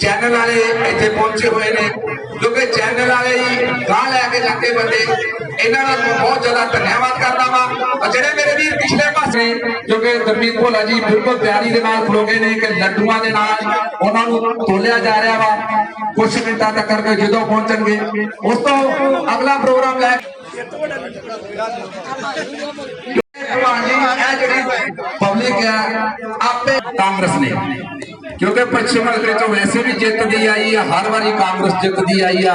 Channel ਵਾਲੇ ਇੱਥੇ ਪਹੁੰਚੇ ਹੋਏ ਨੇ, ਕਿਉਂਕਿ ਚੈਨਲ ਵਾਲੇ ਹੀ ਗਾਂ ਲੈ ਕੇ ਜਾਂਦੇ ਬੰਦੇ। ਇਹਨਾਂ ਦਾ ਬਹੁਤ ਜ਼ਿਆਦਾ ਧੰਨਵਾਦ ਕਰਦਾ ਵਾਂ। ਜਿਹੜੇ ਮੇਰੇ ਵੀਰ ਪਿਛਲੇ ਪਾਸੇ ਕਿਉਂਕਿ ਗੁਰਮੀਤ ਭੋਲਾ ਜੀ ਬਿਲਕੁਲ ਤਿਆਰੀ ਦੇ ਨਾਲ ਖਲੋਗੇ ਨੇ ਕਿ ਲੱਡੂਆਂ ਦੇ ਨਾਲ ਉਹਨਾਂ ਨੂੰ ਤੋਲਿਆ ਜਾ ਰਿਹਾ ਵਾ। ਕੁਝ ਮਿੰਟਾਂ ਤੱਕ ਕਰਕੇ ਜਦੋਂ ਪਹੁੰਚਣਗੇ, ਉਸ ਤੋਂ ਅਗਲਾ ਪ੍ਰੋਗਰਾਮ ਲੈ ਭਗਵਾਨ ਜੀ, ਇਹ ਜਿਹੜੀ ਪਬਲਿਕ ਹੈ ਆਪੇ ਕਾਂਗਰਸ ਨੇ। ਕਿਉਂਕਿ ਪੱਛਮੀ ਹਲਕੇ ਤੋਂ ਵੈਸੇ ਵੀ ਜਿੱਤਦੀ ਆਈ ਆ, ਹਰ ਵਾਰੀ ਕਾਂਗਰਸ ਜਿੱਤਦੀ ਆਈ ਆ।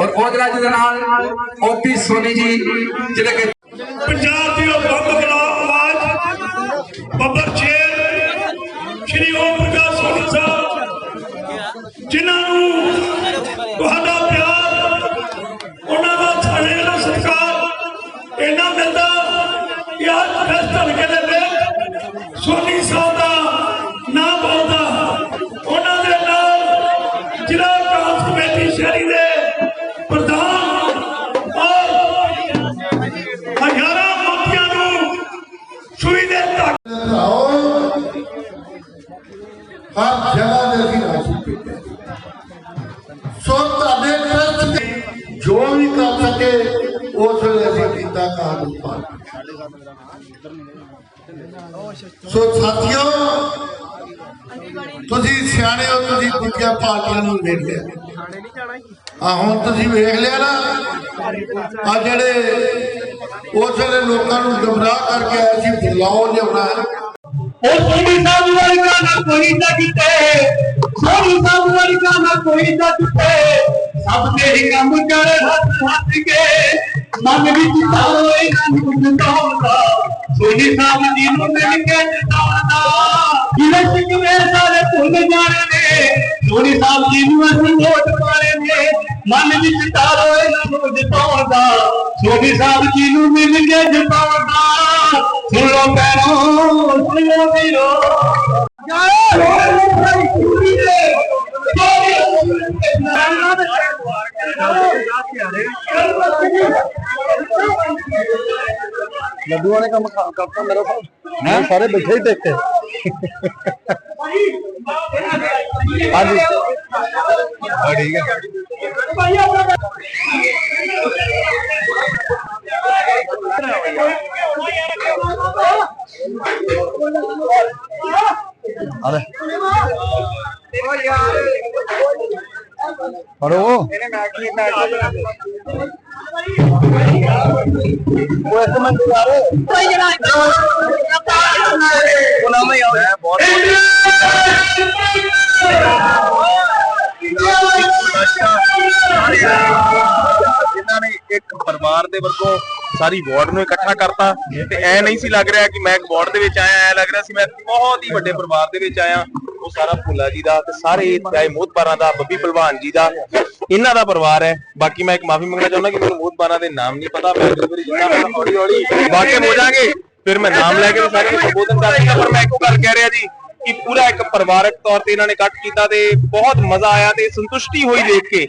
ਔਰ ਉਹਦੇ ਜੀ ਦੇ ਨਾਲ ਓਪੀ ਸੋਨੀ ਜੀ ਜਿਹੜੇ ਕਿ ਪੰਜਾਬ ਦੀ ਉਹ ਬੰਦ ਬਲਾ ਆਵਾਜ਼, ਬੱਬਰ ਸ਼ੇਰ, ਸ਼੍ਰੀ ਓਮ ਪ੍ਰਕਾਸ਼ ਸੋਨੀ ਸਾਹਿਬ, ਜਿਨ੍ਹਾਂ ਨੂੰ ਜ਼ਿਲ੍ਹਾ ਕਾਂਗਰਸ ਸੋ ਸਾਥੀਓ, ਤੁਸੀਂ ਸਿਆਣੇ ਹੋ, ਤੁਸੀਂ ਦੂਜੀਆਂ ਪਾਰਟੀਆਂ ਨੂੰ ਵੇਖ ਲਿਆ। ਆ, ਹੁਣ ਤੁਸੀਂ ਵੇਖ ਲਿਆ ਨਾ, ਆ ਜਿਹੜੇ ਉਸ ਵੇਲੇ ਲੋਕਾਂ ਨੂੰ ਗਮਰਾਹ ਕਰਕੇ ਆਏ ਸੀ, ਬੁਲਾਓ ਲਿਆਉਣਾ ਉਹ ਸੋਨੀ ਸਾਹਿਬ ਵਰਗਾ ਨਾ ਕੋਈ ਨਾ ਕਿਤੇ ਸੋਨੀ ਸਾਹਿਬ ਵਰਗਾ ਨਾ ਕੋਈ ਨਾ ਕਿਤੇ ਸਭ ਦੇ ਕੰਮ ਕਰ ਹੱਥ ਹੱਥ ਕੇ। ਮਨ ਵਿੱਚ ਤਾਰੋਏ ਨਾ ਨਿਕਲਦਾ ਸੋਨੀ ਸਾਹਿਬ ਜੀ ਨੂੰ ਮਿਲ ਕੇ ਜਿਤਾਉਣਾ ਜਿਵੇਂ ਸਿੱਖਵੇਂ ਸਾਰੇ ਭੁੱਲ ਜਾਣੇ ਨੇ ਸੋਨੀ ਸਾਹਿਬ ਜੀ ਨੂੰ ਅਸੀਂ ਵੋਟ ਪਾਣੇ ਨੇ। ਮਨ ਵਿੱਚ ਤਾਰੋਏ ਨਾ ਜਿਤਾਉਣਾ ਸੋਨੀ ਸਾਹਿਬ ਜੀ ਨੂੰ ਮਿਲ ਕੇ ਜਿਤਾਉਣਾ ਸੁਣ ਲੋ ਪੈਰੋ ਸੁਣ ਲੋ ਵੀਰੋ। ਲੱਡੂਆਂ ਨੇ ਕੰਮ ਖਾ ਕਰਤਾ ਮੇਰਾ ਸਾਹਿਬ ਮੈਂ ਸਾਰੇ ਬੈਠੇ ਹੀ ਟੇਕੇ ਹਾਂਜੀ ਹਾਂ ਠੀਕ ਹੈ ਆ ਲੈ ਹਲੋ ਉਹ ਇੱਕ ਮਿੰਟ ਯਾਰ ਉਹਨਾਂ ਮੈਂ ਮੈਂ ਬਹੁਤ ਇੱਕ ਪਰਿਵਾਰ ਦੇ ਵਰਗੋਂ ਸਾਰੀ ਵਾਰਡ ਨੂੰ ਇਕੱਠਾ ਕਰਤਾ ਤੇ ਐ ਨਹੀਂ ਸੀ ਲੱਗ ਰਿਹਾ ਕਿ ਮੈਂ ਇੱਕ ਵਾਰਡ ਦੇ ਵਿੱਚ ਆਇਆ, ਐ ਲੱਗ ਰਿਹਾ ਸੀ ਮੈਂ ਬਹੁਤ ਹੀ ਵੱਡੇ ਪਰਿਵਾਰ ਦੇ ਵਿੱਚ ਆਇਆ। ਉਹ ਸਾਰਾ ਭੁੱਲਾ ਜੀ ਦਾ ਤੇ ਸਾਰੇ ਚਾਹੇ ਮੋਹਤਬਾਰਾਂ ਦਾ, ਬੱਬੀ ਭਲਵਾਨ ਜੀ ਦਾ, ਇਹਨਾਂ ਦਾ ਪਰਿਵਾਰ ਹੈ। ਬਾਕੀ ਮੈਂ ਇੱਕ ਮਾਫੀ ਮੰਗਣਾ ਚਾਹੁੰਦਾ ਕਿ ਮੈਨੂੰ ਮੋਹਤਬਾਰਾਂ ਦੇ ਨਾਮ ਨਹੀਂ ਪਤਾ। ਮੈਂ ਅਗਲੀ ਜਿੰਨਾ ਮੈਂ ਹੌਲੀ ਹੌਲੀ ਵਾਕਿਫ ਹੋ ਜਾਾਂਗੇ ਫਿਰ ਮੈਂ ਨਾਮ ਲੈ ਕੇ ਸਾਰਿਆਂ ਨੂੰ ਸੰਬੋਧਨ ਕਰ ਪਰ ਮੈਂ ਇੱਕੋ ਗੱਲ ਕਹਿ ਰਿਹਾ ਜੀ ਕਿ ਪੂਰਾ ਇੱਕ ਪਰਿਵਾਰਕ ਤੌਰ ਤੇ ਇਹਨਾਂ ਨੇ ਕੱਟ ਕੀਤਾ ਤੇ ਬਹੁਤ ਮਜ਼ਾ ਆਇਆ ਤੇ ਸੰਤੁਸ਼ਟੀ ਹੋਈ ਦੇਖ ਕੇ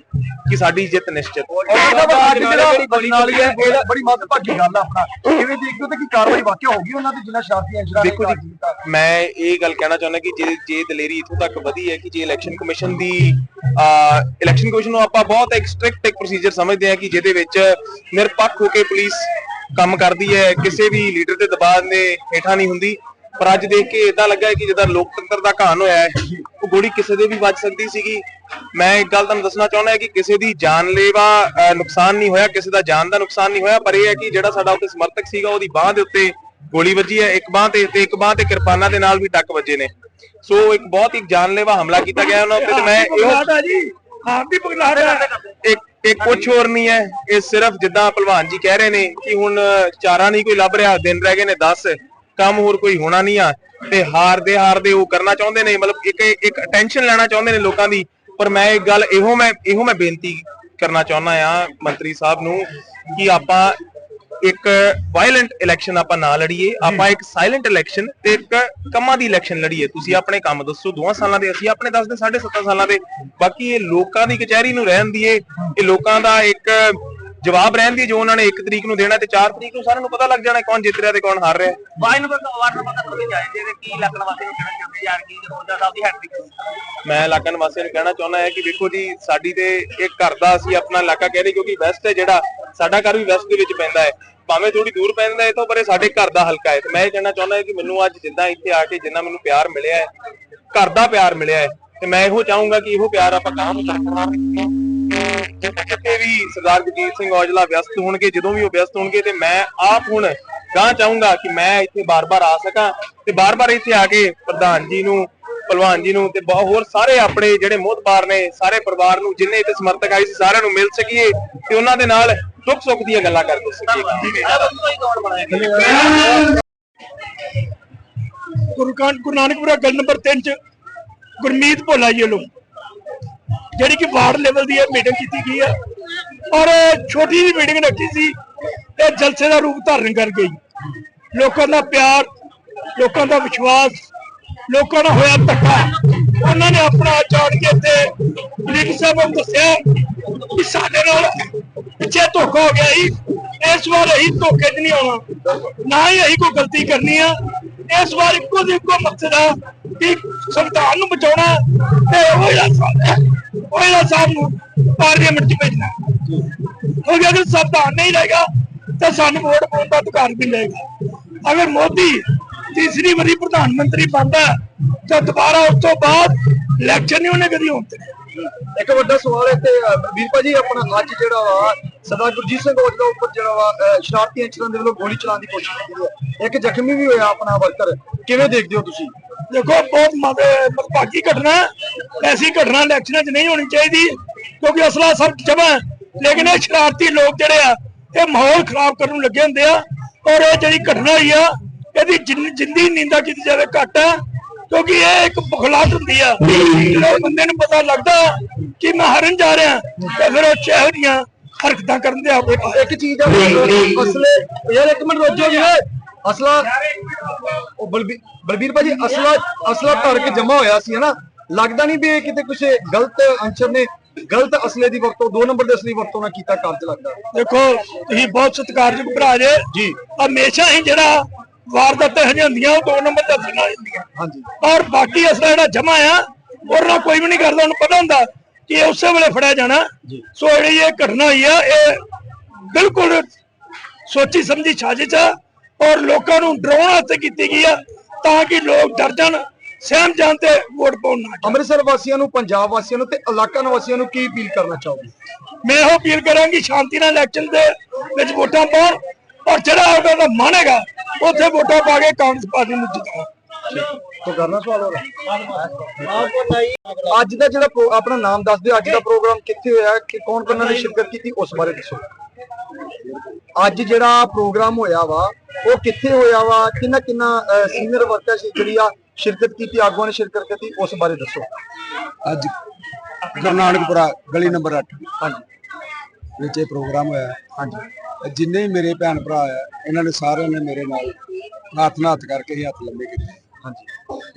ਕਿ ਸਾਡੀ ਜਿੱਤ ਨਿਸ਼ਚਿਤ। ਅੱਜ ਜਿਹੜਾ ਬੜੀ ਵਾਲੀ ਹੈ ਇਹ ਬੜੀ ਮੱਦਭਾਗੀ ਗੱਲ ਆ ਆਪਣਾ। ਕਿਵੇਂ ਦੇਖਦੇ ਹੋ ਤੇ ਕੀ ਕਾਰਵਾਈ ਵਾਕਿਆ ਹੋ ਗਈ ਉਹਨਾਂ ਤੇ ਜਿੰਨਾ ਸ਼ਰਾਰਤੀ ਅੰਜਰਾਂ ਨੇ ਦੇਖੋ ਘਾਤ ਜੀ ਕੀਤਾ। ਮੈਂ ਇਹ ਗੱਲ ਕਹਿਣਾ ਚਾਹੁੰਦਾ ਕਿ ਜੇ ਜੇ ਦਲੇਰੀ ਇਥੋਂ ਤੱਕ ਵਧੀ ਹੈ ਕਿ ਜੇ ਇਲੈਕਸ਼ਨ ਕਮਿਸ਼ਨ ਦੀ ਇਲੈਕਸ਼ਨ ਕਮਿਸ਼ਨ ਨੂੰ ਆਪਾਂ ਬਹੁਤ ਇੱਕ ਸਟ੍ਰਿਕਟ ਇੱਕ ਪ੍ਰੋਸੀਜਰ ਸਮਝਦੇ ਹਾਂ ਕਿ ਜਿਹਦੇ ਵਿੱਚ ਨਿਰਪੱਖ ਹੋ ਕੇ ਪੁਲਿਸ ਕੰਮ ਕਰਦੀ ਹੈ ਕਿਸੇ ਵੀ ਲੀਡਰ ਦੇ ਦਬਾਅ ਦੇ ਹੇਠਾਂ ਨਹੀਂ ਹੁੰਦੀ। ਪਰ ਅੱਜ ਦੇਖ ਕੇ ਇਦਾਂ ਲੱਗਾ ਹੈ ਕਿ ਜਿੱਦਾਂ ਲੋਕਤੰਤਰ ਦਾ ਘਾਣ ਹੋਇਆ ਹੈ ਉਹ ਗੋਲੀ ਕਿਸੇ ਦੇ ਵੀ ਵੱਜ ਸਕਦੀ ਸੀਗੀ। ਮੈਂ ਇੱਕ ਗੱਲ ਤੁਹਾਨੂੰ ਦੱਸਣਾ ਚਾਹੁੰਦਾ ਹਾਂ ਕਿ ਕਿਸੇ ਦੀ ਜਾਨਲੇਵਾ ਨੁਕਸਾਨ ਨਹੀਂ ਹੋਇਆ ਕਿਸੇ ਦਾ ਜਾਨ ਦਾ ਨੁਕਸਾਨ ਨਹੀਂ ਹੋਇਆ ਪਰ ਇਹ ਹੈ ਕਿ ਜਿਹੜਾ ਸਾਡਾ ਉੱਤੇ ਸਮਰਥਕ ਸੀਗਾ ਉਹਦੀ ਬਾਹ ਦੇ ਉੱਤੇ ਗੋਲੀ ਵੱਜੀ ਹੈ ਇੱਕ ਬਾਹ ਤੇ ਤੇ ਇੱਕ ਬਾਹ ਤੇ ਕਿਰਪਾਨਾਂ ਦੇ ਨਾਲ ਵੀ ਟੱਕ ਵੱਜੇ ਨੇ। ਸੋ ਇੱਕ ਬਹੁਤ ਹੀ ਜਾਨਲੇਵਾ ਹਮਲਾ ਕੀਤਾ ਗਿਆ ਉਹਨਾਂ ਉੱਤੇ ਤੇ ਮੈਂ ਇਹੋ ਜੀ। ਆਪ ਦੀ ਬਗਲਾੜਾ ਇੱਕ ਇੱਕ ਕੁਝ ਹੋਰ ਨਹੀਂ ਹੈ ਇਹ ਸਿਰਫ ਜਿੱਦਾਂ ਭਲਵਾਨ ਜੀ ਕਹਿ ਰਹੇ ਨੇ ਕਿ ਹੁਣ ਚਾਰਾ ਨਹੀਂ ਕੋਈ ਲੱਭ ਰਿਹਾ ਦਿਨ ਰਹਿ ਗਏ ਨੇ 10 ਕੰਮ ਹੋਰ ਕੋਈ ਹੋਣਾ ਨਹੀਂ ਆ ਤੇ ਹਾਰਦੇ ਹਾਰਦੇ ਉਹ ਕਰਨਾ ਚਾਹੁੰਦੇ ਨੇ, ਮਤਲਬ ਇੱਕ ਇੱਕ ਅਟੈਂਸ਼ਨ ਲੈਣਾ ਚਾਹੁੰਦੇ ਨੇ ਲੋਕਾਂ ਦੀ। ਪਰ ਮੈਂ ਇੱਕ ਗੱਲ ਇਹੋ ਮੈਂ ਇਹੋ ਮੈਂ ਬੇਨਤੀ ਕਰਨਾ ਚਾਹੁੰਦਾ ਆ ਮੰਤਰੀ ਸਾਹਿਬ ਨੂੰ ਕਿ ਆਪਾਂ ਇੱਕ ਵਾਇਲੈਂਟ ਇਲੈਕਸ਼ਨ ਆਪਾਂ ਨਾ ਲੜੀਏ। ਆਪਾਂ ਇੱਕ ਸਾਇਲੈਂਟ ਇਲੈਕਸ਼ਨ ਤੇ ਇੱਕ ਕੰਮਾਂ ਦੀ ਇਲੈਕਸ਼ਨ ਲੜੀਏ। ਤੁਸੀਂ ਆਪਣੇ ਕੰਮ ਦੱਸੋ, ਦੋਹਾਂ ਸਾਲਾਂ ਦੇ, ਅਸੀਂ ਆਪਣੇ ਦੱਸਦੇ 7.5 ਸਾਲਾਂ ਦੇ। ਬਾਕੀ ਇਹ ਲੋਕਾਂ ਦੀ ਕਚਹਿਰੀ ਨੂੰ ਰਹਿਣ ਦੀਏ। ਇਹ ਲੋਕਾਂ ਦਾ ਇੱਕ ਜਵਾਬ ਰਹਿਣ ਦੀ ਜੋ ਉਹਨਾਂ ਨੇ 1 ਤਰੀਕ ਨੂੰ ਦੇਣਾ ਤੇ 4 ਤਰੀਕ ਨੂੰ ਸਾਰਿਆਂ ਨੂੰ ਪਤਾ ਲੱਗ ਜਾਣਾ ਕੌਣ ਜਿੱਤ ਰਿਹਾ ਤੇ ਕੌਣ ਹਾਰ ਰਿਹਾ। ਵਾਈ ਨੰਬਰ ਵਾਰਡ ਨੰਬਰ ਤੱਕ ਵੀ ਜਾਏ ਜਿਹਦੇ ਕੀ ਲੱਗਣ ਵਾਸਤੇ ਨੂੰ ਕਹਿਣਾ ਚਾਹੁੰਦੇ ਯਾਰ ਕੀ ਰੋਜ਼ਾ ਸਾਹਿਬ ਦੀ ਹੈਟ੍ਰਿਕ ਮੈਂ ਇਲਾਕਾ ਨਿਵਾਸੀਆਂ ਨੂੰ ਕਹਿਣਾ ਚਾਹੁੰਦਾ ਹਾਂ ਕਿ ਵੇਖੋ ਜੀ ਸਾਡੀ ਤੇ ਇੱਕ ਘਰ ਦਾ ਅਸੀਂ ਆਪਣਾ ਇਲਾਕਾ ਕਹਿੰਦੇ ਕਿਉਂਕਿ ਵੈਸਟ ਹੈ ਜਿਹੜਾ ਸਾਡਾ ਘਰ ਵੀ ਵੈਸਟ ਦੇ ਵਿੱਚ ਪੈਂਦਾ ਹੈ। ਭਾਵੇਂ ਥੋੜੀ ਦੂਰ ਪੈਂਦਾ ਹੈ ਇਥੋਂ ਪਰ ਇਹ ਸਾਡੇ ਘਰ ਦਾ ਹਲਕਾ ਹੈ। ਤੇ ਮੈਂ ਇਹ ਕਹਿਣਾ ਚਾਹੁੰਦਾ ਹਾਂ ਕਿ ਮੈਨੂੰ ਅੱਜ ਜਿੱਦਾਂ ਇੱਥੇ ਆ ਕੇ ਜਿੰਨਾ ਮੈਨੂੰ ਪਿਆਰ ਮਿਲਿਆ ਹੈ ਘਰ ਦਾ ਪਿਆਰ ਮਿਲਿਆ ਹੈ ਤੇ ਮੈਂ ਇਹੋ ਚਾਹੂੰਗਾ ਕਿ ਇਹੋ ਪਿਆਰ ਆਪਾਂ ਕਾਮ ਕਰਨਾ। ਕਿਤੇ ਵੀ ਸਰਦਾਰ ਜਗਜੀਤ ਸਿੰਘ ਔਜਲਾ ਵਿਅਸਤ ਹੋਣਗੇ, ਜਦੋਂ ਵੀ ਉਹ ਵਿਅਸਤ ਹੋਣਗੇ ਤੇ ਮੈਂ ਆਪ ਹੁਣ ਗਾਂ ਚਾਹੂੰਗਾ ਕਿ ਮੈਂ ਇੱਥੇ ਬਾਰ-ਬਾਰ ਆ ਸਕਾਂ ਤੇ ਬਾਰ-ਬਾਰ ਇੱਥੇ ਆ ਕੇ ਪ੍ਰਧਾਨ ਜੀ ਨੂੰ ਪਹਿਲਵਾਨ ਜੀ ਨੂੰ ਤੇ ਹੋਰ ਸਾਰੇ ਆਪਣੇ ਜਿਹੜੇ ਮੋਹਤਬਾਰ ਨੇ, ਸਾਰੇ ਪਰਿਵਾਰ ਨੂੰ ਜਿੰਨੇ ਇੱਥੇ ਸਮਰਥਕ ਆਏ ਸੀ, ਸਾਰਿਆਂ ਨੂੰ ਮਿਲ ਸਕੀਏ ਤੇ ਉਹਨਾਂ ਦੇ ਨਾਲ ਦੁੱਖ ਸੁੱਖ ਦੀਆਂ ਗੱਲਾਂ ਕਰਦੇ ਸਕੀਏ। ਗੁਰੂ ਕਾਂ ਗੁਰੂ ਨਾਨਕਪੁਰਾ ਗੱਲ ਨੰਬਰ 3 ਚ ਗੁਰਮੀਤ ਭੋਲਾ ਜੀ ਵੱਲੋਂ। ਜਿਹੜੀ ਕਿ ਵਾਰਡ ਲੈਵਲ ਦੀ ਇਹ ਮੀਟਿੰਗ ਕੀਤੀ ਗਈ ਹੈ ਔਰ ਛੋਟੀ ਜਿਹੀ ਮੀਟਿੰਗ ਰੱਖੀ ਸੀ ਤੇ ਜਲਸੇ ਦਾ ਰੂਪ ਧਾਰਨ ਕਰ ਗਈ। ਲੋਕਾਂ ਦਾ ਪਿਆਰ, ਲੋਕਾਂ ਦਾ ਵਿਸ਼ਵਾਸ, ਲੋਕਾਂ ਨਾਲ ਹੋਇਆ ਧੱਕਾ, ਉਹਨਾਂ ਨੇ ਆਪਣਾ ਜਾਣ ਕੇ ਤੇ ਲੀਡਰ ਸਾਹਿਬ ਨੂੰ ਦੱਸਿਆ ਕਿ ਸਾਡੇ ਨਾਲ ਪਿੱਛੇ ਧੋਖਾ ਹੋ ਗਿਆ ਸੀ। ਇਸ ਵਾਰ ਅਸੀਂ ਧੋਖੇ 'ਚ ਨਹੀਂ ਆਉਣਾ। ਨਾ ਹੀ ਅਸੀਂ ਕੋਈ ਗਲਤੀ ਕਰਨੀ ਆ ਇਸ ਵਾਰ ਇੱਕੋ ਦੀ ਇੱਕੋ ਮਕਸਦ ਆ ਕਿ ਸੰਵਿਧਾਨ ਨੂੰ ਬਚਾਉਣਾ ਤੇ ਉਹ ਜਿਹੜਾ ਸਾਹਿਬ, ਉਹ ਜਿਹੜਾ ਸਾਹਿਬ ਨੂੰ ਪਾਰਲੀਮੈਂਟ 'ਚ ਭੇਜਣਾ। ਕਿਉਂਕਿ ਅਗਰ ਸੰਵਿਧਾਨ ਨਹੀਂ ਰਹੇਗਾ ਤਾਂ ਸਾਨੂੰ ਵੋਟ ਪਾਉਣ ਦਾ ਅਧਿਕਾਰ ਵੀ ਮਿਲੇਗਾ ਅਗਰ ਮੋਦੀ ਤੀਸਰੀ ਵਾਰੀ ਪ੍ਰਧਾਨ ਮੰਤਰੀ ਬਣਦਾ ਤਾਂ ਦੁਬਾਰਾ ਉਸ ਤੋਂ ਬਾਅਦ ਇਲੈਕਸ਼ਨ ਨਹੀਂ ਉਹਨੇ ਕਦੀ ਹੋਣ ਦੇਣੇ। ਇੱਕ ਵੱਡਾ ਸਵਾਲ ਹੈ ਤੇ ਵੀਰ ਭਾਜੀ, ਆਪਣਾ ਅੱਜ ਜਿਹੜਾ ਵਾ, ਸਰਦਾਰ ਗੁਰਜੀਤ ਸਿੰਘ ਔਜਲਾ ਉੱਪਰ ਜਿਹੜਾ ਵਾ ਸ਼ਰਾਰਤੀ ਅੰਚਰਾਂ ਦੇ ਵੱਲੋਂ ਗੋਲੀ ਚਲਾਉਣ ਦੀ ਕੋਸ਼ਿਸ਼ ਕੀਤੀ ਹੈ। ਇੱਕ ਜ਼ਖਮੀ ਵੀ ਹੋਇਆ ਆਪਣਾ ਵਰਕਰ। ਕਿਵੇਂ ਦੇਖਦੇ ਹੋ ਤੁਸੀਂ? ਦੇਖੋ ਬਹੁਤ ਮਤਭਾਗੀ ਘਟਨਾ। ਐਸੀ ਘਟਨਾ ਇਲੈਕਸ਼ਨਾਂ 'ਚ ਨਹੀਂ ਹੋਣੀ ਚਾਹੀਦੀ ਕਿਉਂਕਿ ਅਸਲਾ ਸਭ ਜਮਾ ਲੇਕਿਨ ਇਹ ਸ਼ਰਾਰਤੀ ਲੋਕ ਜਿਹੜੇ ਆ ਇਹ ਮਾਹੌਲ ਖਰਾਬ ਕਰਨ ਨੂੰ ਲੱਗੇ ਹੁੰਦੇ ਆ। ਔਰ ਇਹ ਜਿਹੜੀ ਘਟਨਾ ਹੋਈ ਆ ਇਹਦੀ ਜਿੰਨ- ਜਿੰਦੀ ਨਿੰਦਾ ਕੀਤੀ ਜਾਵੇ ਘੱਟ ਹੈ ਕਿਉਂਕਿ ਇਹ ਇੱਕ ਬਖਲਾਟ ਹੁੰਦੀ ਆ। ਜਦੋਂ ਬੰਦੇ ਨੂੰ ਪਤਾ ਲੱਗਦਾ ਕਿ ਮੈਂ ਹਾਰਨ ਜਾ ਰਿਹਾ ਤੇ ਫਿਰ ਉਹ ਚਹਿ ਦੀਆਂ ਹਰਕਤਾਂ ਕਰਨ ਦੇ ਆਪੇ ਇੱਕ ਚੀਜ਼ ਆ ਅਸਲੇ ਯਾਰ ਇੱਕ ਮਿੰਟ ਰੁਕ ਜਾਓ ਜੀ। ਅਸਲਾ ਉਹ ਬਲਬੀਰ ਬਲਬੀਰ ਭਾਜੀ ਅਸਲਾ ਅਸਲਾ ਧਰ ਕੇ ਜਮਾ ਹੋਇਆ ਸੀ ਹਨਾ? ਲੱਗਦਾ ਨਹੀਂ ਵੀ ਇਹ ਕਿਤੇ ਕੁਝ ਗਲਤ ਅੰਚਰ ਨੇ ਗਲਤ ਅਸਲੇ ਦੀ ਵਰਤੋਂ ਦੋ ਨੰਬਰ ਦੇ ਅਸਲੀ ਵਰਤੋਂ ਨਾਲ ਕੀਤਾ ਕਾਰਜ ਲੱਗਦਾ। ਦੇਖੋ ਤੁਸੀਂ ਬਹੁਤ ਸਤਿਕਾਰਯੋਗ ਭਰਾ ਜੇ। ਜੀ। ਹਮੇਸ਼ਾ ਹੀ ਜਿਹੜਾ ਵਾਰਦਾਤਾਂ ਹੁੰਦੀਆਂ ਉਹ ਦੋ ਨੰਬਰ ਤੇ ਅਸਲ ਹੁੰਦੀਆਂ। ਹਾਂਜੀ। ਔਰ ਬਾਕੀ ਅਸਲਾ ਜਿਹੜਾ ਜਮਾ ਆ ਉਹ ਨਾਲ ਕੋਈ ਵੀ ਨਹੀਂ ਕਰਦਾ ਉਹਨੂੰ ਪਤਾ ਹੁੰਦਾ ਕਿ ਉਸੇ ਵੇਲੇ ਫੜਿਆ ਜਾਣਾ। ਸੋ ਜਿਹੜੀ ਇਹ ਘਟਨਾ ਹੋਈ ਆ ਇਹ ਬਿਲਕੁਲ ਸੋਚੀ ਸਮਝੀ ਸਾਜ਼ਿਸ਼ ਆ। ਔਰ ਲੋਕਾਂ ਨੂੰ ਡਰਾਉਣ ਵਾਸਤੇ ਕੀਤੀ ਗਈ ਆ ਤਾਂ ਕਿ ਲੋਕ ਡਰ ਜਾਣ ਸਹਿਮ ਜਾਣ ਤੇ ਵੋਟ ਪਾਉਣ ਨਾ। ਅੰਮ੍ਰਿਤਸਰ ਵਾਸੀਆਂ ਨੂੰ ਪੰਜਾਬ ਵਾਸੀਆਂ ਨੂੰ ਤੇ ਇਲਾਕਾ ਨਿਵਾਸੀਆਂ ਨੂੰ ਕੀ ਅਪੀਲ ਕਰਨਾ ਚਾਹੋਗੇ? ਮੈਂ ਇਹੋ ਅਪੀਲ ਕਰਾਂਗੀ ਸ਼ਾਂਤੀ ਨਾਲ ਇਲੈਕਸ਼ਨ ਦੇ ਵਿੱਚ ਵੋਟਾਂ ਪਾਉਣ ਔਰ ਜਿਹੜਾ ਉਹਨਾਂ ਦਾ ਮਨ ਹੈਗਾ ਉੱਥੇ ਵੋਟਾਂ ਪਾ ਕੇ ਕਾਂਗਰਸ ਪਾਰਟੀ ਨੂੰ ਜਿਤਾਓ ਤੋ ਕਰਨਾ ਸਵਾਲ ਹੋਰ ਅੱਜ ਦਾ ਜਿਹੜਾ ਆਪਣਾ ਨਾਮ ਦੱਸ ਦਿਓ ਅੱਜ ਦਾ ਪ੍ਰੋਗਰਾਮ ਕਿੱਥੇ ਹੋਇਆ ਕਿ ਕੌਣ ਕੌਣ ਨੇ ਸ਼ਿਰਕਤ ਕੀਤੀ ਉਸ ਬਾਰੇ ਦੱਸੋ। ਅੱਜ ਜਿਹੜਾ ਪ੍ਰੋਗਰਾਮ ਹੋਇਆ ਵਾ ਉਹ ਕਿੱਥੇ ਹੋਇਆ ਵਾ? ਕਿੰਨਾ ਕਿੰਨਾ ਸੀਨੀਅਰ ਵਰਕਰ ਸੀ ਜਿਹੜੀ ਆ ਸ਼ਿਰਕਤ ਕੀਤੀ ਆਗੂਆਂ ਨੇ ਸ਼ਿਰਕਤ ਕੀਤੀ ਉਸ ਬਾਰੇ ਦੱਸੋ। ਅੱਜ ਗੁਰੂ ਨਾਨਕਪੁਰਾ ਗਲੀ ਨੰਬਰ 8 ਹਾਂਜੀ। ਵਿੱਚ ਇਹ ਪ੍ਰੋਗਰਾਮ ਹੋਇਆ। ਹਾਂਜੀ। ਜਿੰਨੇ ਵੀ ਮੇਰੇ ਭੈਣ ਭਰਾ ਆ ਇਹਨਾਂ ਨੇ ਸਾਰਿਆਂ ਨੇ ਮੇਰੇ ਨਾਲ ਹੱਥ ਨਾਲ ਹੱਥ ਕਰਕੇ ਹੀ ਹੱਥ ਲੰਮੇ ਕੀਤੇ। ਹਾਂਜੀ।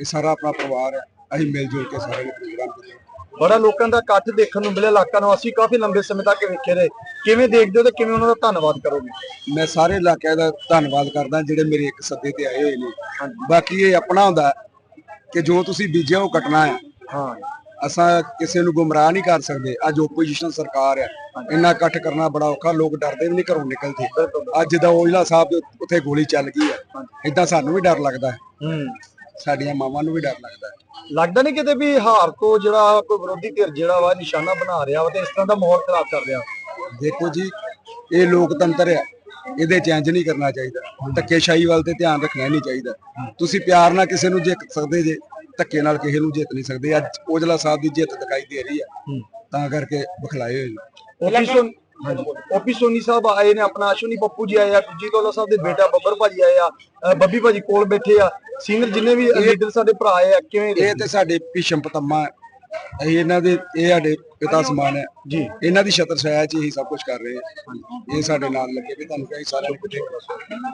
ਇਹ ਸਾਰਾ ਆਪਣਾ ਪਰਿਵਾਰ ਹੈ ਅਸੀਂ ਮਿਲ ਜੁਲ ਕੇ ਸਾਰੇ ਨੇ ਪ੍ਰੋਗਰਾਮ ਕੀਤਾ। ਬੜਾ ਲੋਕਾਂ ਦਾ ਇਕੱਠ ਦੇਖਣ ਨੂੰ ਮਿਲਿਆ ਇਲਾਕਾ ਨਿਵਾਸੀ ਕਾਫੀ ਲੰਬੇ ਸਮੇਂ ਤੱਕ ਵੇਖੇ ਰਹੇ। ਕਿਵੇਂ ਦੇਖਦੇ ਹੋ ਤੇ ਕਿਵੇਂ ਉਹਨਾਂ ਦਾ ਧੰਨਵਾਦ ਕਰੋਗੇ? ਮੈਂ ਸਾਰੇ ਇਲਾਕਿਆਂ ਦਾ ਧੰਨਵਾਦ ਕਰਦਾ ਜਿਹੜੇ ਮੇਰੇ ਇੱਕ ਸੱਦੇ ਤੇ ਆਏ ਹੋਏ ਨੇ। ਬਾਕੀ ਇਹ ਆਪਣਾ ਹੁੰਦਾ ਕਿ ਜੋ ਤੁਸੀਂ ਬੀਜਿਆ ਉਹ ਕੱਟਣਾ ਹੈ। ਹਾਂ। ਅਸਾਂ ਕਿਸੇ ਨੂੰ ਗੁੰਮਰਾਹ ਨਹੀਂ ਕਰ ਸਕਦੇ। ਅੱਜ ਓਪੋਜੀਸ਼ਨ ਸਰਕਾਰ ਹੈ। ਇੰਨਾ ਇਕੱਠ ਕਰਨਾ ਬੜਾ ਔਖਾ। ਲੋਕ ਡਰਦੇ ਵੀ ਨਹੀਂ ਘਰੋਂ ਨਿਕਲਦੇ। ਅੱਜ ਦਾ ਔਜਲਾ ਸਾਹਿਬ ਦੇ ਉੱਥੇ ਗੋਲੀ ਚੱਲ ਗਈ ਹੈ। ਇਦਾਂ ਸਾਨੂੰ ਵੀ ਡਰ ਲੱਗਦਾ ਹੈ। ਹੂੰ। ਸਾਡੀਆਂ ਮਾਵਾਂ ਨੂੰ ਵੀ ਡਰ ਲੱਗਦਾ ਹੈ। ਲੱਗਦਾ ਨਹੀਂ ਕਿਤੇ ਵੀ ਹਾਰ ਕੋ ਜਿਹੜਾ ਕੋਈ ਵਿਰੋਧੀ ਧਿਰ ਜਿਹੜਾ ਵਾ ਨਿਸ਼ਾਨਾ ਬਣਾ ਰਿਹਾ ਵਾ ਤੇ ਇਸ ਤਰ੍ਹਾਂ ਦਾ ਮਾਹੌਲ ਖਰਾਬ ਕਰ ਰਿਹਾ। ਦੇਖੋ ਜੀ ਇਹ ਲੋਕਤੰਤਰ ਹੈ। ਇਹਦੇ ਚੇਂਜ ਨਹੀਂ ਕਰਨਾ ਚਾਹੀਦਾ। ਧੱਕੇਸ਼ਾਹੀ ਵੱਲ ਤੇ ਧਿਆਨ ਰੱਖਣਾ ਨਹੀਂ ਚਾਹੀਦਾ। ਤੁਸੀਂ ਪਿਆਰ ਨਾਲ ਕਿਸੇ ਨੂੰ ਜਿੱਤ ਸਕਦੇ ਜੇ ਧੱਕੇ ਨਾਲ ਕਿਸੇ ਨੂੰ ਜਿੱਤ ਨਹੀਂ ਸਕਦੇ। ਅੱਜ ਔਜਲਾ ਸਾਹਿਬ ਦੀ ਜਿੱਤ ਦਿਖਾਈ ਦੇ ਰਹੀ ਹੈ। ਤਾਂ ਕਰਕੇ ਬਖਲਾਏ ਹੋਏ ਨੇ। ਓਪੀ ਸੋਨ ਓਪੀ ਸੋਨੀ ਸਾਹਿਬ ਆਏ ਨੇ ਆਪਣਾ ਅਸ਼ਵਨੀ ਪੱਪੂ ਜੀ ਆਏ ਆ ਜੀ ਕੋਲਾ ਸਾਹਿਬ ਦੇ ਬੇਟਾ ਬੱਬਰ ਭਾਜੀ ਆਏ ਆ ਅ, ਬੱਬੀ ਭਾਜੀ ਕੋਲ ਬੈਠੇ ਆ। ਸੀਨੀਅਰ ਜਿੰਨੇ ਵੀ ਲੀਡਰ ਸਾਡੇ ਭਰਾ ਆਏ ਆ ਕਿਵੇਂ ਇਹ ਤੇ ਸਾਡੇ ਭੀਸ਼ਮ ਪਤੰਮਾ ਹੈ। ਅਸੀਂ ਇਹਨਾਂ ਦੇ ਇਹ ਸਾਡੇ ਪਿਤਾ ਸਮਾਨ ਹੈ। ਜੀ। ਇਹਨਾਂ ਦੀ ਛਤਰ ਛਾਇਆ 'ਚ ਹੀ ਸਭ ਕੁਝ ਕਰ ਰਹੇ ਹਾਂ ਇਹ ਸਾਡੇ ਨਾਲ ਲੱਗੇ ਵੀ ਤੁਹਾਨੂੰ ਕਈ ਸਾਰਿਆਂ ਨੂੰ। ਪੁੱਛੇ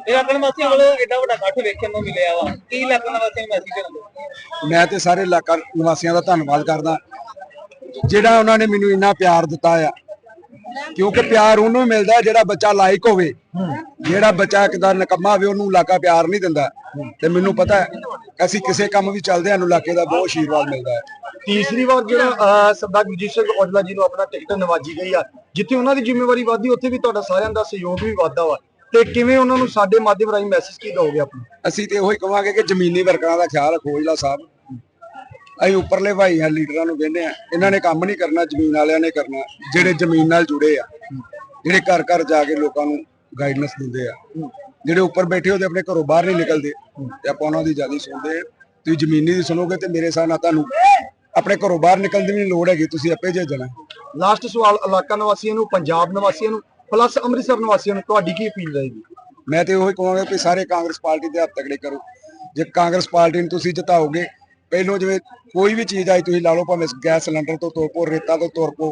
ਇਲਾਕਾ ਵਾਸੀਆਂ ਵੱਲੋਂ ਐਡਾ ਵੱਡਾ ਇਕੱਠ ਵੇਖਣ ਨੂੰ ਮਿਲਿਆ ਵਾ। ਕੀ ਇਲਾਕਾ ਵਾਸੀਆਂ ਨੂੰ ਮੈਸੇਜ ਦੇਣਾ? ਮੈਂ ਤੇ ਸਾਰੇ ਇਲਾਕਾ ਨਿਵਾਸੀਆਂ ਦਾ ਧੰਨਵਾਦ ਕਰਦਾ। ਜਿਹੜਾ ਉਹਨਾਂ ਨੇ ਮੈਨੂੰ ਇੰਨਾ ਪਿਆਰ ਦਿੱਤਾ ਆ ਕਿਉਂਕਿ ਪਿਆਰ ਉਹਨੂੰ ਹੀ ਮਿਲਦਾ ਜਿਹੜਾ ਬੱਚਾ ਲਾਇਕ ਹੋਵੇ। ਜਿਹੜਾ ਬੱਚਾ ਕਿਦਾ ਨਕਮਾ ਹੋਵੇ ਉਹਨੂੰ ਇਲਾਕਾ ਪਿਆਰ ਨਹੀਂ ਦਿੰਦਾ। ਤੇ ਮੈਨੂੰ ਪਤਾ ਹੈ ਅਸੀਂ ਕਿਸੇ ਕੰਮ ਵੀ ਚੱਲਦੇ ਹਾਂ ਨੂੰ ਇਲਾਕੇ ਦਾ ਬਹੁਤ ਆਸ਼ੀਰਵਾਦ ਮਿਲਦਾ ਹੈ। ਤੀਸਰੀ ਵਾਰ ਜਿਹੜਾ ਅਹ, ਸਰਦਾਰ ਗੁਰਜੀਤ ਸਿੰਘ ਔਜਲਾ ਜੀ ਨੂੰ ਆਪਣਾ ਟਿਕਟ ਨਵਾਜੀ ਗਈ ਆ ਜਿੱਥੇ ਉਹਨਾਂ ਦੀ ਜ਼ਿੰਮੇਵਾਰੀ ਵਧਦੀ ਉੱਥੇ ਵੀ ਤੁਹਾਡਾ ਸਾਰਿਆਂ ਦਾ ਸਹਿਯੋਗ ਵੀ ਵਧਦਾ ਵਾ। ਤੇ ਕਿਵੇਂ ਉਹਨਾਂ ਨੂੰ ਸਾਡੇ ਮਾਧਿਅਮ ਰਾਹੀਂ ਮੈਸੇਜ ਕੀ ਦੋਗੇ ਆਪਣਾ ਅਸੀਂ ਤੇ ਇਹੋ ਹੀ ਕਵਾਂਗੇ ਕਿ ਜ਼ਮੀਨੀ ਵਰਕਰਾਂ ਦਾ ਖਿਆਲ ਰੱਖੋ ਔਜਲਾ ਸਾਹਿਬ। ਅਸੀਂ ਉੱਪਰਲੇ ਭਾਈ ਹਾਂ ਲੀਡਰਾਂ ਨੂੰ ਕਹਿੰਦੇ ਆ ਇਹਨਾਂ ਨੇ ਕੰਮ ਨਹੀਂ ਕਰਨਾ ਜ਼ਮੀਨ ਵਾਲਿਆਂ ਨੇ ਕਰਨਾ ਜਿਹੜੇ ਜ਼ਮੀਨ ਨਾਲ ਜੁੜੇ ਆ ਜਿਹੜੇ ਘਰ ਘਰ ਜਾ ਕੇ ਲੋਕਾਂ ਨੂੰ ਗਾਈਡਨੈਸ ਦਿੰਦੇ ਆ ਜਿਹੜੇ ਉੱਪਰ ਬੈਠੇ ਉਹਦੇ ਆਪਣੇ ਘਰੋਂ ਬਾਹਰ ਨਹੀਂ ਨਿਕਲਦੇ ਤੇ ਆਪਾਂ ਉਹਨਾਂ ਦੀ ਜ਼ਿਆਦਾ ਸੁਣਦੇ ਆ। ਤੁਸੀਂ ਜ਼ਮੀਨੀ ਦੀ ਸੁਣੋਗੇ ਤੇ ਮੇਰੇ ਹਿਸਾਬ ਨਾਲ ਤੁਹਾਨੂੰ ਆਪਣੇ ਘਰੋਂ ਬਾਹਰ ਨਿਕਲਣ ਦੀ ਵੀ ਲੋੜ ਹੈਗੀ ਤੁਸੀਂ ਆਪੇ ਭੇਜਣਾ ਲਾਸਟ ਸਵਾਲ ਇਲਾਕਾ ਨਿਵਾਸੀਆਂ ਨੂੰ ਪੰਜਾਬ ਨਿਵਾਸੀਆਂ ਨੂੰ ਪਲੱਸ ਅੰਮ੍ਰਿਤਸਰ ਨਿਵਾਸੀਆਂ ਨੂੰ ਤੁਹਾਡੀ ਕੀ ਅਪੀਲ ਰਹੇਗੀ? ਮੈਂ ਤੇ ਉਹੀ ਕਹਾਂਗਾ ਕਿ ਸਾਰੇ ਕਾਂਗਰਸ ਪਾਰਟੀ ਦੇ ਹੱਥ ਤਕੜੇ ਕਰੋ। ਜੇ ਕਾਂਗਰਸ ਪਾਰਟੀ ਨੂੰ ਤੁਸੀਂ ਜਿਤਾਓਗੇ ਪਹਿਲੋਂ ਜਿਵੇਂ ਕੋਈ ਵੀ ਚੀਜ਼ ਆਈ ਤੁਸੀਂ ਲਾ ਲਓ ਭਾਵੇਂ ਗੈਸ ਸਿਲੰਡਰ ਤੋਂ ਤੁਰ ਪੋ ਰੇਤਾ ਤੋਂ ਤੁਰ ਪੋ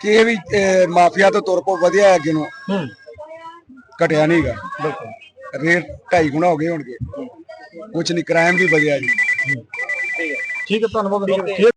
ਕਿਸੇ ਵੀ ਮਾਫੀਆ ਤੋਂ ਤੁਰ ਪੋ ਵਧਿਆ ਹੈ ਅੱਗੇ ਨੂੰ। ਹੂੰ। ਘਟਿਆ ਨਹੀਂਗਾ ਰੇਟ ਢਾਈ ਗੁਣਾ ਹੋ ਗਏ ਹੋਣਗੇ। ਕੁਝ ਨਹੀਂ ਕ੍ਰਾਈਮ ਵੀ ਵਧਿਆ ਜੀ। ਠੀਕ ਹੈ ਧੰਨਵਾਦ।